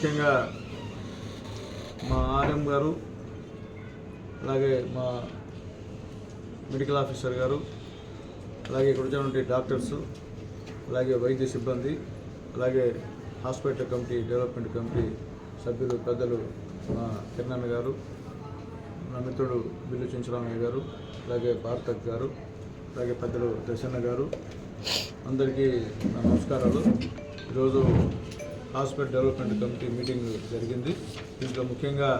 ముఖ్యంగా మా ఆర్ఎం గారు అలాగే మా మెడికల్ ఆఫీసర్ గారు అలాగే ఇక్కడ వచ్చినటువంటి డాక్టర్స్ అలాగే వైద్య సిబ్బంది అలాగే హాస్పిటల్ కమిటీ డెవలప్మెంట్ కమిటీ సభ్యులు పెద్దలు మా కిరణ్ గారు నా మిత్రుడు బిల్లు చించరామయ్య గారు అలాగే భారతక్ గారు అలాగే పెద్దలు దర్శన్న గారు అందరికీ నా నమస్కారాలు. ఈరోజు హాస్పిటల్ డెవలప్మెంట్ కమిటీ మీటింగ్ జరిగింది. దీంట్లో ముఖ్యంగా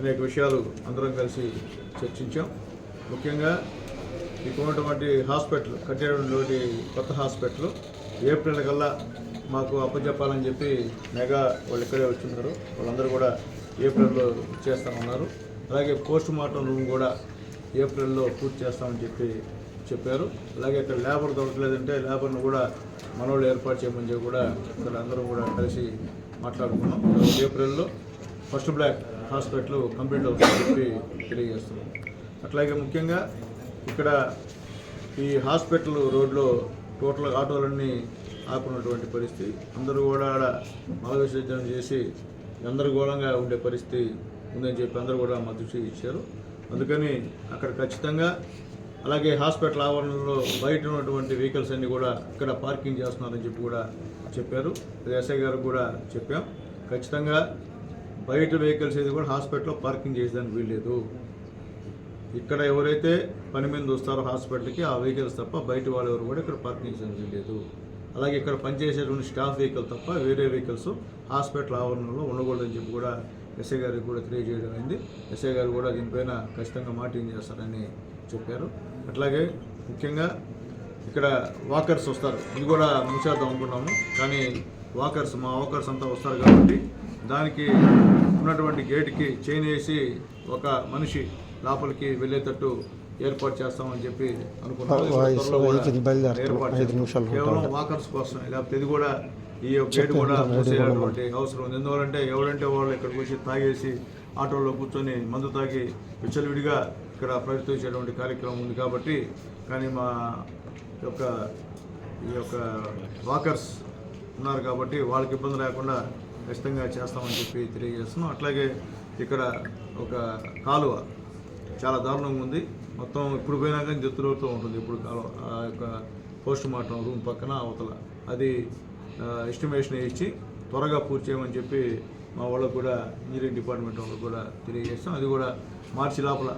అనేక విషయాలు అందరం కలిసి చర్చించాం. ముఖ్యంగా ఇటువంటి హాస్పిటల్ కట్టేటువంటి కొత్త హాస్పిటల్ ఏప్రిల్ కల్లా మాకు అప్పచెప్పాలని చెప్పి మెగా వాళ్ళు ఇక్కడే వచ్చిన్నారు. వాళ్ళందరూ కూడా ఏప్రిల్లో చేస్తామన్నారు. అలాగే పోస్ట్ మార్టం రూమ్ కూడా ఏప్రిల్లో పూర్తి చేస్తామని చెప్పి చెప్పారు. అలాగే ఇక్కడ లేబర్ దొరకలేదంటే లేబర్ను కూడా మనోళ్ళు ఏర్పాటు చేయమని చెప్పి కూడా ఇక్కడ అందరం కూడా కలిసి మాట్లాడుకున్నాం. ఏప్రిల్లో ఫస్ట్ బ్లాక్ హాస్పిటల్ కంప్లీట్ అవుతుందని చెప్పి తెలియజేస్తున్నాం. అట్లాగే ముఖ్యంగా ఇక్కడ ఈ హాస్పిటల్ రోడ్లో టోటల్ ఆటోలన్నీ ఆకున్నటువంటి పరిస్థితి. అందరూ కూడా ఆడ మల చేసి గందరగోళంగా ఉండే పరిస్థితి ఉందని చెప్పి అందరూ కూడా మా దృష్టి ఇచ్చారు. అందుకని అక్కడ ఖచ్చితంగా అలాగే హాస్పిటల్ ఆవరణలో బయట ఉన్నటువంటి వెహికల్స్ అన్ని కూడా ఇక్కడ పార్కింగ్ చేస్తున్నారని చెప్పి కూడా చెప్పారు. ఎస్ఐ గారు కూడా చెప్పాం. ఖచ్చితంగా బయట వెహికల్స్ ఏది కూడా హాస్పిటల్లో పార్కింగ్ చేసేదానికి వీల్లేదు. ఇక్కడ ఎవరైతే పని మీద వస్తారో హాస్పిటల్కి ఆ వెహికల్స్ తప్ప బయట వాళ్ళు ఎవరు కూడా ఇక్కడ పార్కింగ్ చేయడానికి వీల్లేదు. అలాగే ఇక్కడ పనిచేసేటువంటి స్టాఫ్ వెహికల్ తప్ప వేరే వెహికల్స్ హాస్పిటల్ ఆవరణలో ఉండకూడదని చెప్పి కూడా ఎస్ఐ గారికి కూడా తెలియజేయడం అయింది. ఎస్ఐ గారు కూడా దీనిపైన ఖచ్చితంగా మాటింగ్ చేస్తారని చెప్పారు. అట్లాగే ముఖ్యంగా ఇక్కడ వాకర్స్ వస్తారు. ఇది కూడా ముంచేద్దాం అనుకున్నాము. కానీ వాకర్స్ మా వాకర్స్ అంతా వస్తారు కాబట్టి దానికి ఉన్నటువంటి గేట్కి చైన్ వేసి ఒక మనిషి లోపలికి వెళ్ళేటట్టు ఏర్పాటు చేస్తామని చెప్పి. నిమిషాలు కేవలం వాకర్స్ కోసం లేకపోతే ఇది కూడా ఈ యొక్క గేట్ కూడా మూసేయాలన్నటువంటి అవసరం ఉంది. ఎందువలంటే ఎవరంటే వాళ్ళు ఇక్కడికి వచ్చి తాగేసి ఆటోలో కూర్చొని మందు తాగి విచ్చలవిడిగా ఇక్కడ ప్రవర్తించేటువంటి కార్యక్రమం ఉంది కాబట్టి కానీ మా యొక్క ఈ యొక్క వాకర్స్ ఉన్నారు కాబట్టి వాళ్ళకి ఇబ్బంది లేకుండా ఖచ్చితంగా చేస్తామని చెప్పి తెలియజేస్తున్నాం. అట్లాగే ఇక్కడ ఒక కాలువ చాలా దారుణంగా ఉంది. మొత్తం ఇప్పుడు పోయినా కానీ జత్తులతో ఉంటుంది. ఇప్పుడు కాలువ ఆ యొక్క పోస్ట్ మార్టం రూమ్ పక్కన అవతల. అది ఎస్టిమేషన్ ఇచ్చి త్వరగా పూర్తి చేయమని చెప్పి మా వాళ్ళకు కూడా ఇంజనీరింగ్ డిపార్ట్మెంట్ వాళ్ళకు కూడా తెలియజేస్తాం. అది కూడా మార్చి లోపల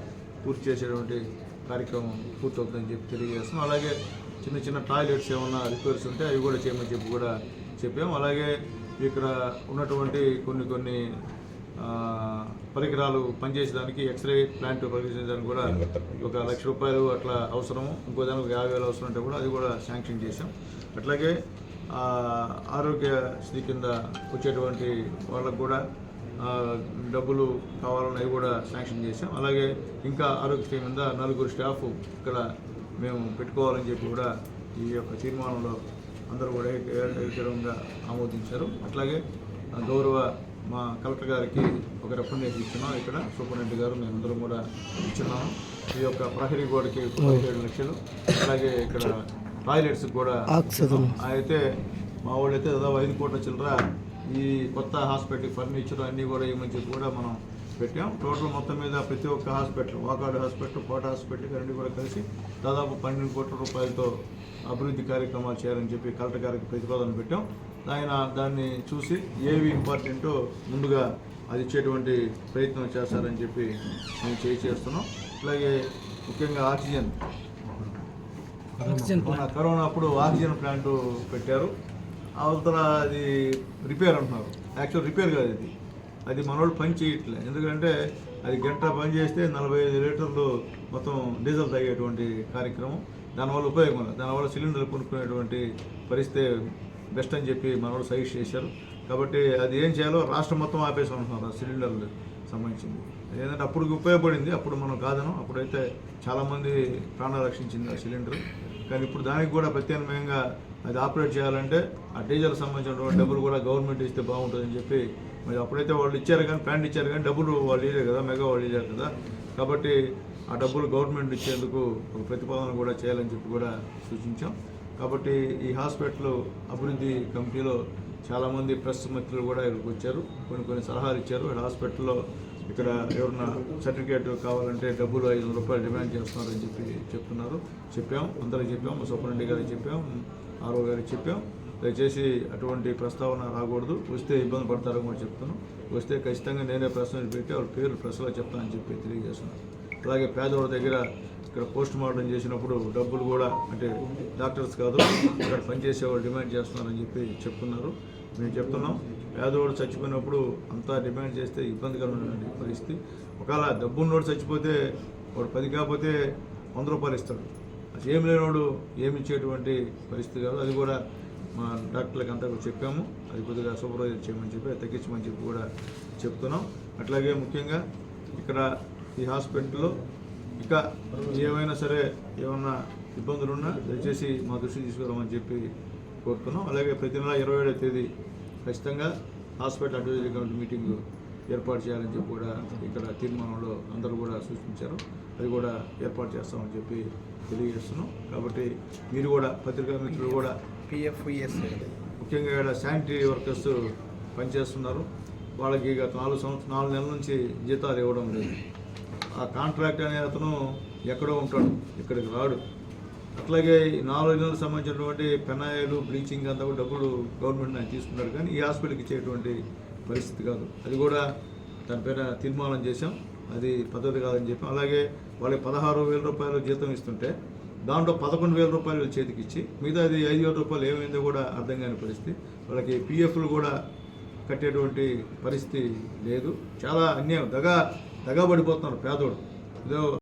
పూర్తి చేసేటువంటి కార్యక్రమం పూర్తవుతుందని చెప్పి తెలియజేస్తాం అలాగే చిన్న చిన్న టాయిలెట్స్ ఏమైనా రిపేర్స్ ఉంటే అవి కూడా చేయమని చెప్పి కూడా చెప్పాం. అలాగే ఇక్కడ ఉన్నటువంటి కొన్ని కొన్ని పరికరాలు పనిచేసేదానికి ఎక్స్రే ప్లాంట్ పనిచేసేదానికి కూడా ఒక లక్ష రూపాయలు అట్లా అవసరము. ఇంకో దానికి ఒక యాభై వేలు అవసరం ఉంటే కూడా అది కూడా శాంక్షన్ చేసాం అట్లాగే ఆరోగ్య ఆరోగ్యశ్రీ కింద వచ్చేటువంటి వాళ్ళకు కూడా డబ్బులు కావాలని అవి కూడా శాంక్షన్ చేశాం. అలాగే ఇంకా ఆరోగ్యశ్రీ మీద నలుగురు స్టాఫ్ ఇక్కడ మేము పెట్టుకోవాలని చెప్పి కూడా ఈ యొక్క తీర్మానంలో అందరూ కూడా ఏక- ఏకగ్రీవంగా ఆమోదించారు. అట్లాగే గౌరవ మా కలెక్టర్ గారికి ఒక రికమెండేషన్ ఇచ్చున్నాం ఇక్కడ సూపరింటెండెంట్ గారు మేమందరం కూడా ఇచ్చున్నాము. ఈ యొక్క ప్రహరీ గోడకి పదిహేడు లక్షలు. అలాగే ఇక్కడ టాయిలెట్స్ కూడా. అయితే మా వాళ్ళు అయితే దాదాపు ఐదు కోట్ల చిల్లర ఈ కొత్త హాస్పిటల్ ఫర్నిచర్ అన్నీ కూడా ఇవ్వమని చెప్పి కూడా మనం పెట్టాం. టోటల్ మొత్తం మీద ప్రతి ఒక్క hospital Vakadu hospital Kota hospital రెండు కూడా కలిసి దాదాపు పన్నెండు కోట్ల రూపాయలతో అభివృద్ధి కార్యక్రమాలు చేయాలని చెప్పి కలెక్టర్ గారికి ప్రతిపాదన పెట్టాం. ఆయన దాన్ని చూసి ఏవి ఇంపార్టెంటో ముందుగా అది ఇచ్చేటువంటి ప్రయత్నం చేస్తారని చెప్పి మేము చేయి చేస్తున్నాం. అలాగే ముఖ్యంగా ఆక్సిజన్. కరోనా అప్పుడు ఆక్సిజన్ ప్లాంట్ పెట్టారు. అవతల అది రిపేర్ అంటున్నారు. యాక్చువల్ రిపేర్ కాదు ఇది. అది మనోళ్ళు పని చేయట్లే. ఎందుకంటే అది గంట పని చేస్తే నలభై ఐదు లీటర్లు మొత్తం డీజిల్ తాగేటువంటి కార్యక్రమం. దానివల్ల ఉపయోగం లేదు. దానివల్ల సిలిండర్ కొనుక్కునేటువంటి పరిస్థితి బెస్ట్ అని చెప్పి మనోళ్ళు సజెస్ట్ చేశారు. కాబట్టి అది ఏం చేయాలో రాష్ట్రం మొత్తం ఆపేసి ఉంటున్నారు ఆ సిలిండర్లు సంబంధించింది. ఏంటంటే అప్పుడు ఉపయోగపడింది అప్పుడు మనం కాదను. అప్పుడైతే చాలామంది ప్రాణాలు రక్షించింది ఆ సిలిండర్. కానీ ఇప్పుడు దానికి కూడా ప్రత్యామ్నాయంగా అది ఆపరేట్ చేయాలంటే ఆ డీజిల్ సంబంధించిన డబ్బులు కూడా గవర్నమెంట్ ఇస్తే బాగుంటుందని చెప్పి మరి అప్పుడైతే వాళ్ళు ఇచ్చారు కానీ ప్యాంట్ ఇచ్చారు కానీ డబ్బులు వాళ్ళు ఇవ్వలేదు కదా మెగా వాళ్ళు ఇచ్చారు కదా. కాబట్టి ఆ డబ్బులు గవర్నమెంట్ ఇచ్చేందుకు ఒక ప్రతిపాదన కూడా చేయాలని చెప్పి కూడా సూచించాం. కాబట్టి ఈ హాస్పిటల్ అభివృద్ధి కమిటీలో చాలామంది ప్రెస్ మిత్రులు కూడా ఇక్కడికి వచ్చారు. కొన్ని కొన్ని సలహాలు ఇచ్చారు. హాస్పిటల్లో ఇక్కడ ఎవరన్నా సర్టిఫికేట్ కావాలంటే డబ్బులు ఐదు రూపాయలు డిమాండ్ చేస్తున్నారని చెప్పి చెప్తున్నారు. చెప్పాం. అందరికి చెప్పాం. సూపరింటెండెంట్ గారికి చెప్పాం. ఆర్ఓ గారికి చెప్పాం. దయచేసి అటువంటి ప్రస్తావన రాకూడదు. వస్తే ఇబ్బంది పడతారని కూడా చెప్తున్నాను వస్తే ఖచ్చితంగా నేనే ప్రశ్నలు పెట్టి వాళ్ళ పేరు ప్రశ్నలో చెప్తానని చెప్పి తెలియజేస్తున్నాను అలాగే పేదవాడి దగ్గర ఇక్కడ పోస్ట్ మార్టం చేసినప్పుడు డబ్బులు కూడా అంటే డాక్టర్స్ కాదు ఇక్కడ పనిచేసే వాళ్ళు డిమాండ్ చేస్తున్నారని చెప్పి చెప్తున్నారు. మేము చెప్తున్నాం. పేదవాడు చచ్చిపోయినప్పుడు అంతా డిమాండ్ చేస్తే ఇబ్బందికరమైన పరిస్థితి. ఒకవేళ డబ్బున్నోడు చచ్చిపోతే వాడు పది కాకపోతే వంద రూపాయలు ఇస్తాడు. అసలు ఏం లేనివాడు ఏమి ఇచ్చేటువంటి పరిస్థితి కాదు. అది కూడా మా డాక్టర్లకు అంతా కూడా చెప్పాము. అది కొద్దిగా సూపర్వైజర్ చేయమని చెప్పి తగ్గించమని చెప్పి కూడా చెప్తున్నాం. అట్లాగే ముఖ్యంగా ఇక్కడ ఈ హాస్పిటల్లో ఇక ఏమైనా సరే ఏమన్నా ఇబ్బందులు ఉన్నా దయచేసి మా దృష్టికి తీసుకురామని చెప్పి కోరుతున్నాం. అలాగే ప్రతి నెల ఇరవై ఏడవ తేదీ ఖచ్చితంగా హాస్పిటల్ అడ్వైజరీ కమిటీ మీటింగ్ ఏర్పాటు చేయాలని చెప్పి కూడా ఇక్కడ తీర్మానంలో అందరూ కూడా సూచించారు. అది కూడా ఏర్పాటు చేస్తామని చెప్పి తెలియజేస్తున్నాం. కాబట్టి మీరు కూడా పత్రికా మిత్రులు కూడా పిఎఫ్ఈఎస్. ముఖ్యంగా ఇక్కడ శానిటరీ వర్కర్స్ పనిచేస్తున్నారు. వాళ్ళకి గత నాలుగు సంవత్సరం నాలుగు నెలల నుంచి జీతాలు ఇవ్వడం లేదు. ఆ కాంట్రాక్ట్ అనే అతను ఎక్కడో ఉంటాడు ఇక్కడికి రాడు. అట్లాగే ఈ నాలుగు నెలలకు సంబంధించినటువంటి పెనాయిలు బ్లీచింగ్ అంతా కూడా డబ్బులు గవర్నమెంట్ ఆయన తీసుకున్నారు కానీ ఈ హాస్పిటల్కి ఇచ్చేటువంటి పరిస్థితి కాదు. అది కూడా దాని పేర తీర్మానం చేశాం. అది పద్ధతి కాదని చెప్పి. అలాగే వాళ్ళకి పదహారు వేల రూపాయలు జీతం ఇస్తుంటే దాంట్లో పదకొండు వేల రూపాయలు చేతికి ఇచ్చి మిగతా అది ఐదు వేల రూపాయలు ఏమైందో కూడా అర్థం కాని పరిస్థితి. వాళ్ళకి పిఎఫ్లు కూడా కట్టేటువంటి పరిస్థితి లేదు. చాలా అన్యాయం. దగా దగా పడిపోతున్నారు పేదోడు ఏదో